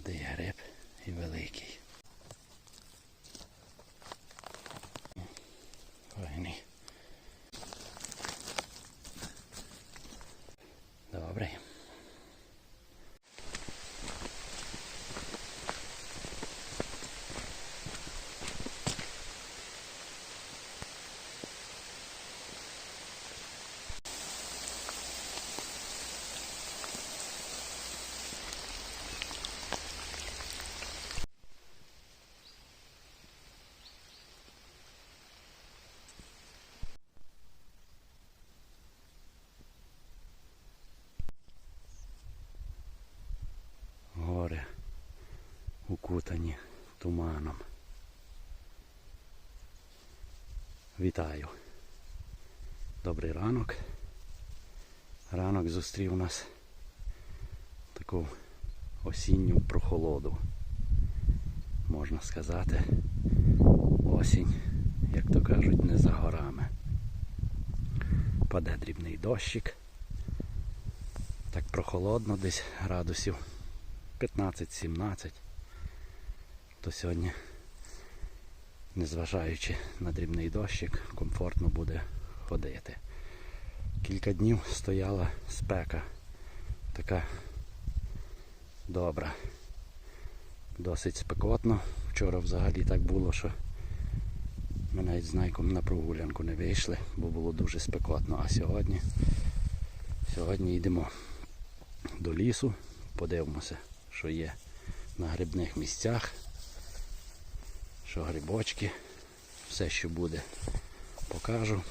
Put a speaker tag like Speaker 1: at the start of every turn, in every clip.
Speaker 1: Молодий гриб і великий. Файний. Добрий. Гори укутані туманом. Вітаю. Добрий ранок. Ранок зустрів нас таку осінню прохолоду. Можна сказати, осінь, як то кажуть, не за горами. Паде дрібний дощик. Так прохолодно, десь градусів 15-17. То сьогодні, незважаючи на дрібний дощик, комфортно буде ходити. Кілька днів стояла спека. Така добра. Досить спекотно. Вчора взагалі так було, що ми навіть з Найком на прогулянку не вийшли, бо було дуже спекотно. А сьогодні, сьогодні йдемо до лісу, подивимося, що є на грибних місцях, що грибочки, все, що буде, покажу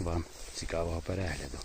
Speaker 1: вам цікавого перегляду.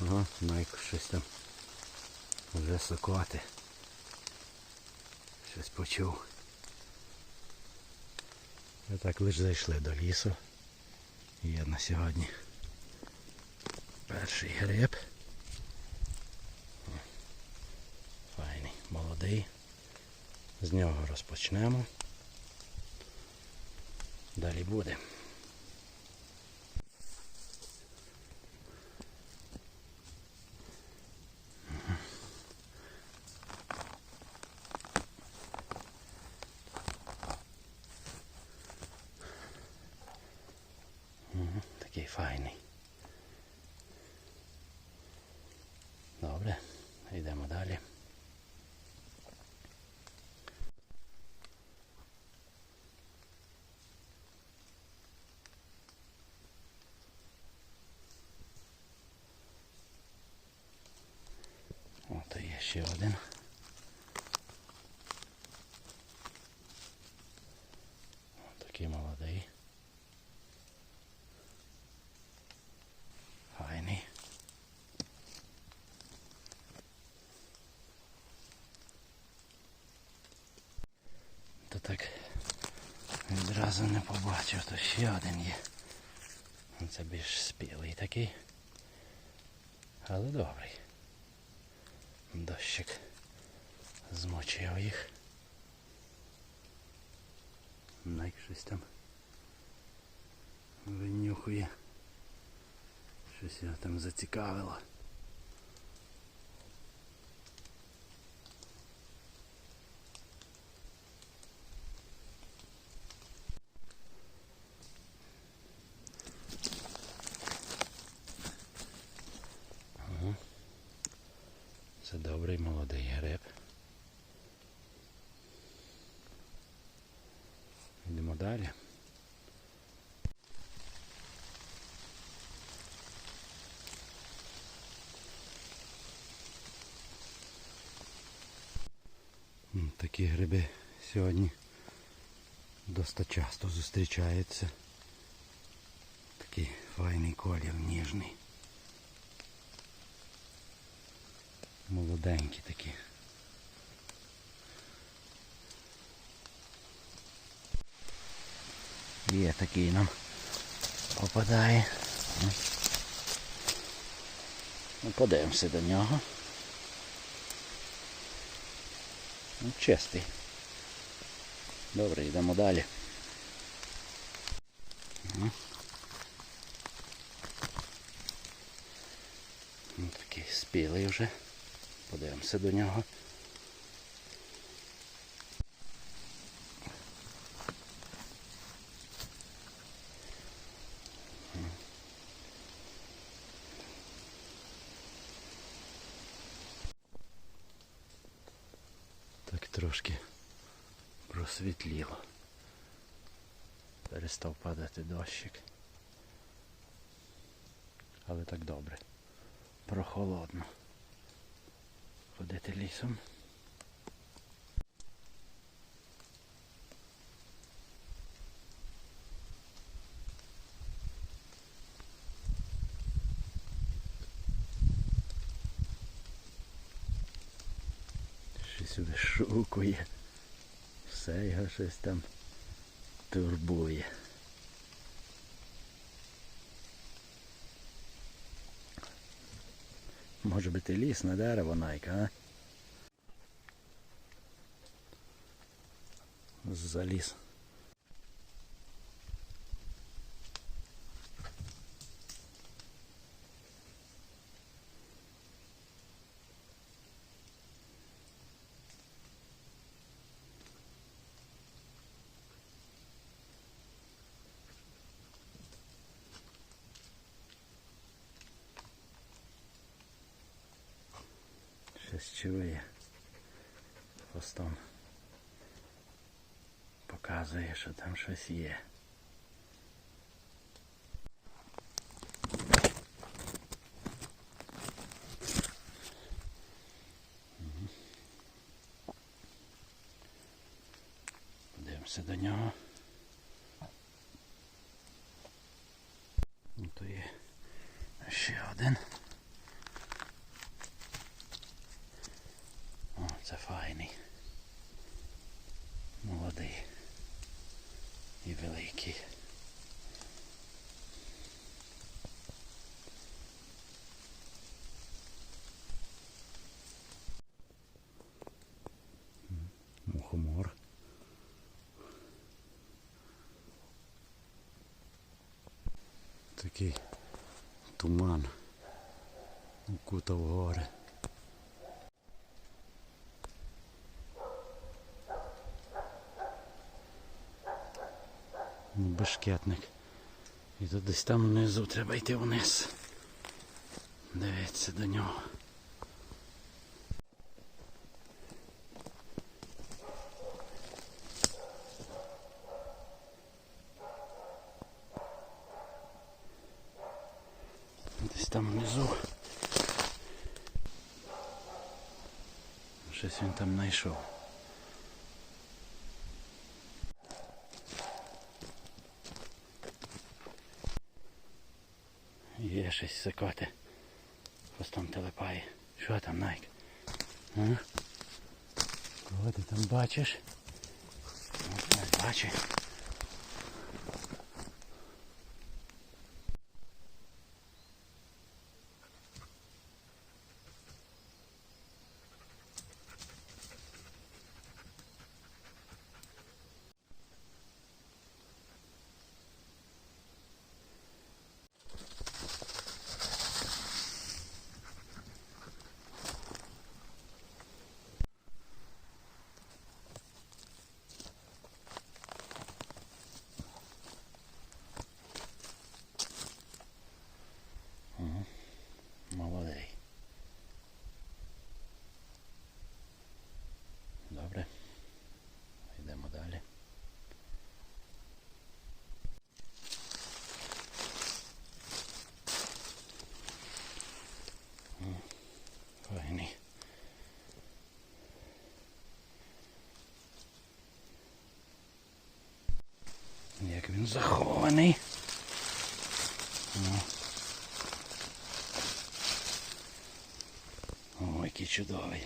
Speaker 1: Ага, Найк щось там вже сокоти. Щось почув. Ми так лише зайшли до лісу. Є на сьогодні перший гриб. Файний, молодий. З нього розпочнемо. Далі буде. Мгм, Такий файний. Добре, йдемо далі. О, то є ще один. О, такий молодий. Файний. То так відразу не побачив, то ще один є. Це більш спілий такий. Але добрий. Дощик змочив їх. Найк щось там винюхує. Щось його там зацікавило. такі гриби сьогодні досить часто зустрічаються. Такий файний колір, ніжний. Молоденькі такі. Є такий нам попадає. Ну, подивимося до нього. Ну, чистий. Добре, йдемо далі. Ну. Такий спілий вже. Подивимося до нього. Так трошки просвітліло. Перестав падати дощик. Але так добре. Прохолодно. Ходити лісом. Щось шукує. Все його щось там турбує. Може бути ліс на дерево найка, а? Заліз. Чує. Хвостом показує, що там щось є. Подивимося до нього. Ну, то є ще один. О, це файний. Молодий. І великий. Мухомор. Такий туман. Укутав гори. Бешкетник. І тут десь там внизу треба йти вниз. Дивіться до нього. Десь там внизу. Щось він там знайшов. Є щось секоти. Хвостом телепає. Що там, Найк? А? Кого ти там бачиш? Бачиш. Молодий. Добре. Йдемо далі. М, Файний. Як він захований. Ой, який чудовий.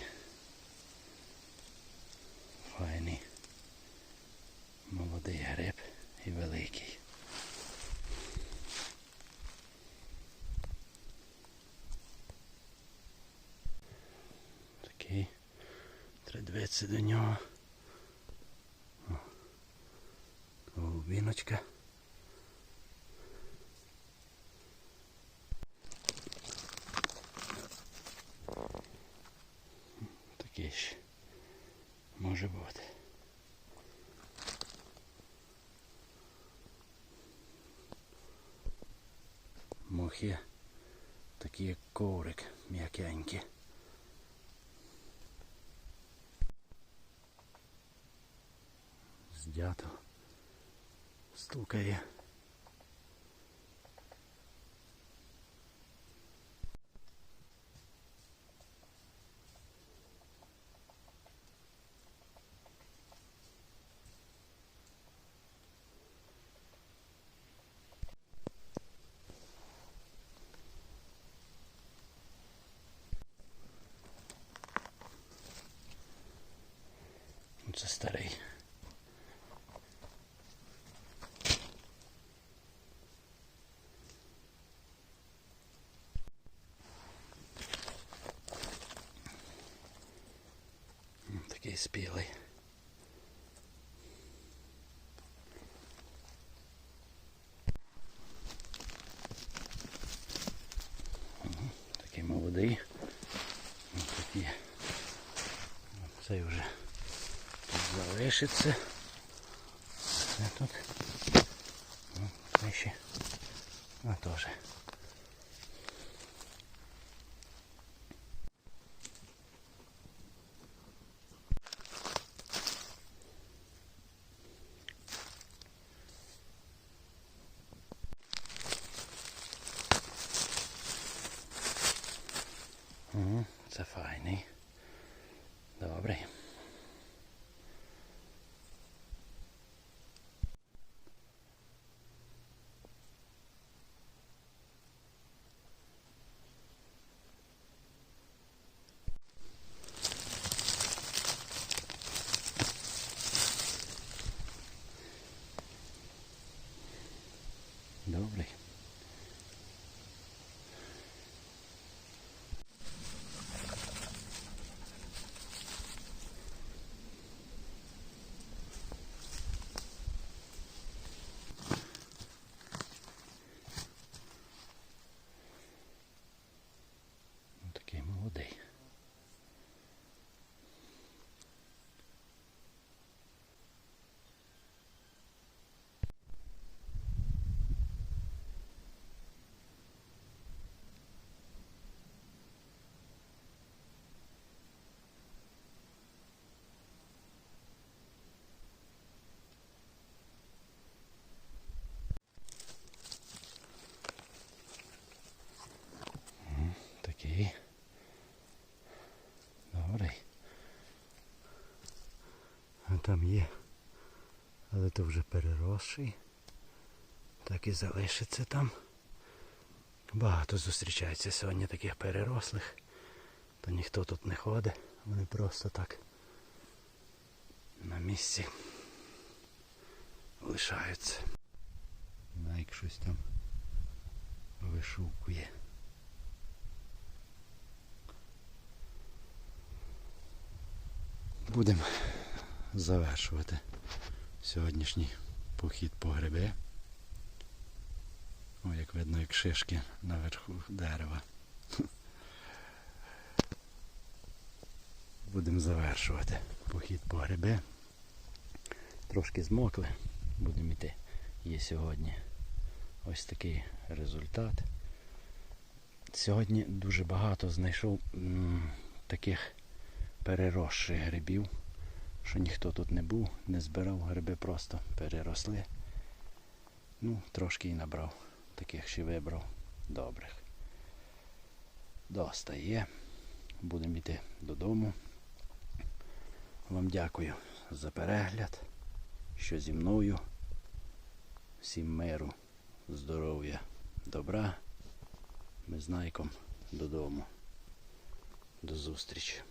Speaker 1: Файний. Молодий гриб і великий. Такий. Треба до нього. О, Голубіночка. Такий ще може бути. Мохи такі як коврик м'якенькі. Здято. Стукає. Ну, Це старий. М, Такий молодий. Ось такі. Цей вже тут залишиться. Це тут. Ну, ще. А теж. Файний. Добрий. Добрий. Ну, Такий молодий. Такий. Добрий. А там є. Але то вже переросший. Так і залишиться там. Багато зустрічається сьогодні таких перерослих. То ніхто тут не ходить. Вони просто так на місці лишаються. Найк щось там вишукує. Будемо завершувати сьогоднішній похід по гриби. О, як видно, як шишки наверху дерева. Будемо завершувати похід по гриби. Трошки змокли, будемо йти. Є сьогодні ось такий результат. Сьогодні дуже багато знайшов м, таких переросших грибів, що ніхто тут не був, не збирав, гриби просто переросли. Ну, трошки і набрав. Таких ще вибрав добрих. Доста є. Будемо йти додому. Вам дякую за перегляд, що зі мною. Всім миру, здоров'я, добра. Ми з Найком додому. До зустрічі.